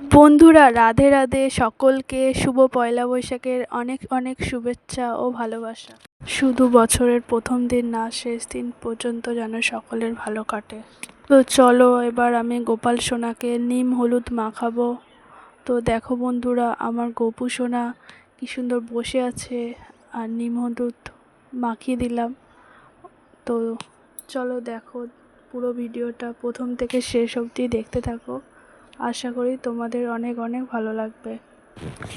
বন্ধুরা, রাধে রাধে সকলকে শুভ পয়লা বৈশাখের অনেক অনেক শুভেচ্ছা ও ভালোবাসা। শুধু বছরের প্রথম দিন না, শেষ দিন পর্যন্ত যেন সকলের ভালো কাটে। তো চলো এবার আমি গোপাল সোনাকে নিম হলুদ মাখাবো। তো দেখো বন্ধুরা, আমার গোপু সোনা কী সুন্দর বসে আছে আর নিম হলুদ মাখিয়ে দিলাম। তো চলো দেখো পুরো ভিডিওটা প্রথম থেকে শেষ অবধি দেখতে থাকো। আশা করি তোমাদের অনেক অনেক ভালো লাগবে।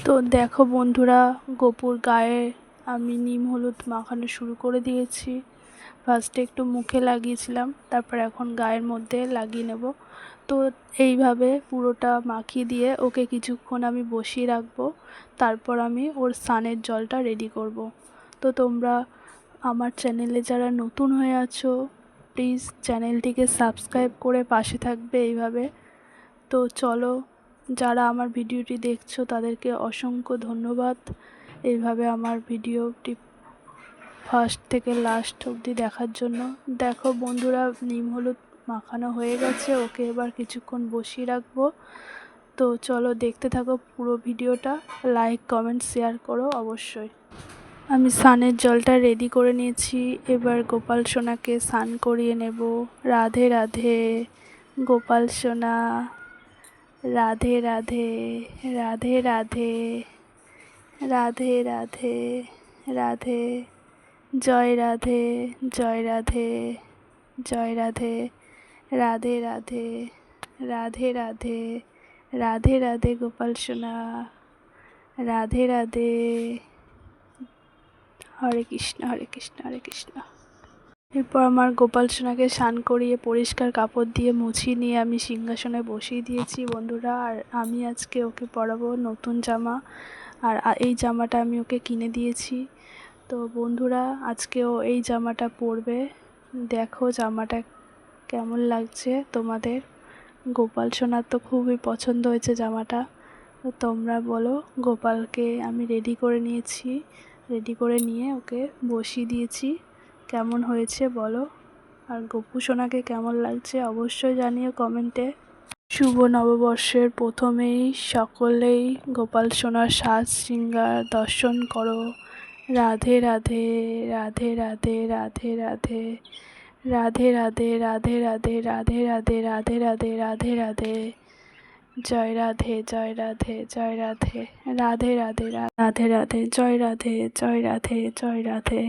তো দেখো বন্ধুরা, গোপুর গায়ে আমি নিম হলুদ মাখানো শুরু করে দিয়েছি। ফার্স্টে একটু মুখে লাগিয়েছিলাম, তারপর এখন গায়ের মধ্যে লাগিয়ে নেব। তো এইভাবে পুরোটা মাখিয়ে দিয়ে ওকে কিছুক্ষণ আমি বসিয়ে রাখব, তারপর আমি ওর স্নানের জলটা রেডি করব। তো তোমরা আমার চ্যানেলে যারা নতুন হয়ে আছো প্লিজ চ্যানেলটিকে সাবস্ক্রাইব করে পাশে থাকবে এইভাবে। তো চলো, যারা আমার ভিডিওটি দেখছ তাদেরকে অসংখ্য ধন্যবাদ। এইভাবে আমার ভিডিওটি ফার্স্ট থেকে লাস্ট অবধি দেখার জন্য। দেখো বন্ধুরা, নিম হলুদ মাখানো হয়ে গেছে, ওকে এবার কিছুক্ষণ বসিয়ে রাখব। তো চলো দেখতে থাকো পুরো ভিডিওটা, লাইক, কমেন্ট, শেয়ার করো অবশ্যই। আমি সানের জলটা রেডি করে নিয়েছি, এবার গোপাল সোনাকে স্নান করিয়ে নেব। রাধে রাধে, গোপাল সোনা। রাধে রাধে রাধে রাধে রাধে রাধে রাধে জয় রাধে জয় রাধে জয় রাধে রাধে রাধে রাধে রাধে রাধে রাধে গোপাল সোনা রাধে রাধে হরে কৃষ্ণ হরে কৃষ্ণ হরে কৃষ্ণ এরপর আমার গোপাল সোনাকে স্নান করিয়ে পরিষ্কার কাপড় দিয়ে মুছিয়ে নিয়ে আমি সিংহাসনে বসিয়ে দিয়েছি, বন্ধুরা। আর আমি আজকে ওকে পরাবো নতুন জামা। আর এই জামাটা আমি ওকে কিনে দিয়েছি। তো বন্ধুরা, আজকেও এই জামাটা পরবে। দেখো জামাটা কেমন লাগছে তোমাদের। গোপাল সোনার তো খুবই পছন্দ হয়েছে জামাটা। তো তোমরা বলো, গোপালকে আমি রেডি করে নিয়েছি। রেডি করে নিয়ে ওকে বসিয়ে দিয়েছি। কেমন হয়েছে বলো আর গপু সোনাকে কেমন লাগছে অবশ্যই জানিও কমেন্টে শুভ নববর্ষের প্রথমেই সকলেই গোপাল সোনার সাজ শৃঙ্গার দর্শন করো রাধে রাধে রাধে রাধে রাধে রাধে রাধে রাধে রাধে রাধে রাধে রাধে রাধে রাধে রাধে রাধে জয় রাধে জয় রাধে জয় রাধে রাধে রাধে রাধে রাধে জয় রাধে জয় রাধে জয় রাধে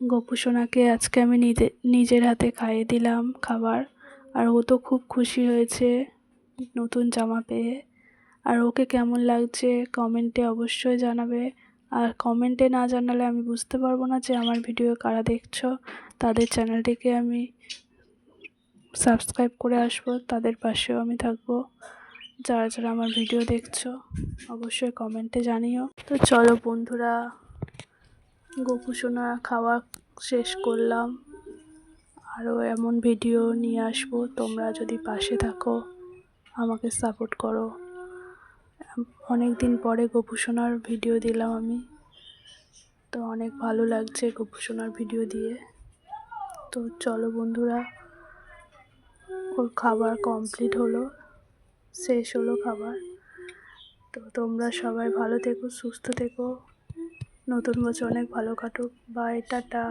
গপু সোনাকে আজকে আমি নিজে, নিজের হাতে খাইয়ে দিলাম খাবার। আর ও তো খুব খুশি হয়েছে নতুন জামা পেয়ে। আর ওকে কেমন লাগছে কমেন্টে অবশ্যই জানাবে। আর কমেন্টে না জানালে আমি বুঝতে পারব না যে আমার ভিডিও কারা দেখছ। তাদের চ্যানেলটিকে আমি সাবস্ক্রাইব করে আসব, তাদের পাশেও আমি থাকব। যারা যারা আমার ভিডিও দেখছ, অবশ্যই কমেন্টে জানিও। তো চলো বন্ধুরা গোপুসোনা খাওয়া শেষ করলাম। আরও এমন ভিডিও নিয়ে আসব। তোমরা যদি পাশে থাকো, আমাকে সাপোর্ট করো। অনেক দিন পরে গোপুসোনার ভিডিও দিলাম আমি। তো অনেক ভালো লাগছে গোপুসোনার ভিডিও দিয়ে। তো চলো বন্ধুরা, ওর খাবার কমপ্লিট হলো, শেষ হলো খাবার। তো তোমরা সবাই ভালো থেকো, সুস্থ থেকো। নতুন বছর অনেক ভালো কাটুক বাই টাটা